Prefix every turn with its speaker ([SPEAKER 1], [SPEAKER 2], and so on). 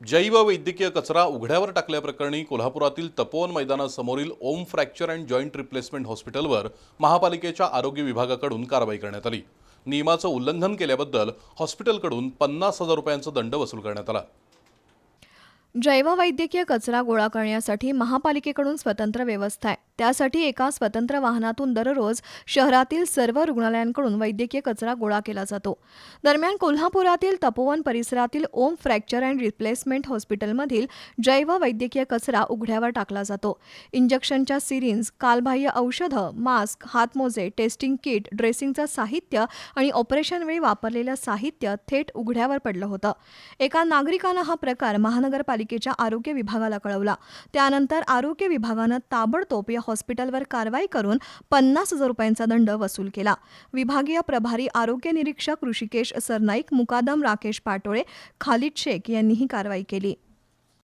[SPEAKER 1] जैववैद्यकीय कचरा उघड्यावर टाकल्याप्रकरणी कोल्हापुरातील Tapovan मैदानासमोरील Om fracture and joint replacement हॉस्पिटलवर महापालिकेच्या आरोग्य विभागाकडून कारवाई करण्यात आली. नियमाचं उल्लंघन केल्याबद्दल हॉस्पिटलकडून पन्नास हजार रुपयांचा दंड वसूल करण्यात आला.
[SPEAKER 2] जैववैद्यकीय कचरा गोळा करण्यासाठी महापालिकेकडून स्वतंत्र व्यवस्था आहे. त्यासाठी एका स्वतंत्र वाहनातून दररोज शहरातील सर्व रुग्णालयांकडून वैद्यकीय कचरा गोळा केला जातो. दरम्यान कोल्हापुरातील तपोवन परिसरातील ओम फ्रॅक्चर अँड रिप्लेसमेंट हॉस्पिटलमधील जैववैद्यकीय कचरा उघड्यावर टाकला जातो. इंजेक्शनच्या सिरिंज कालबाह्य औषधं मास्क हातमोजे टेस्टिंग किट ड्रेसिंगचं साहित्य आणि ऑपरेशनवेळी वापरलेलं साहित्य थेट उघड्यावर पडलं होतं. एका नागरिकानं हा प्रकार महानगरपालिका महापालिकेच्या आरोग्य विभागाला कळवला. त्यानंतर आरोग्य विभागानं ताबडतोब या हॉस्पिटलवर कारवाई करून पन्नास हजार रुपयांचा दंड वसूल केला. विभागीय प्रभारी आरोग्य निरीक्षक ऋषिकेश सरनाईक मुकादम राकेश पाटोळे खालिद शेख यांनी ही कारवाई केली.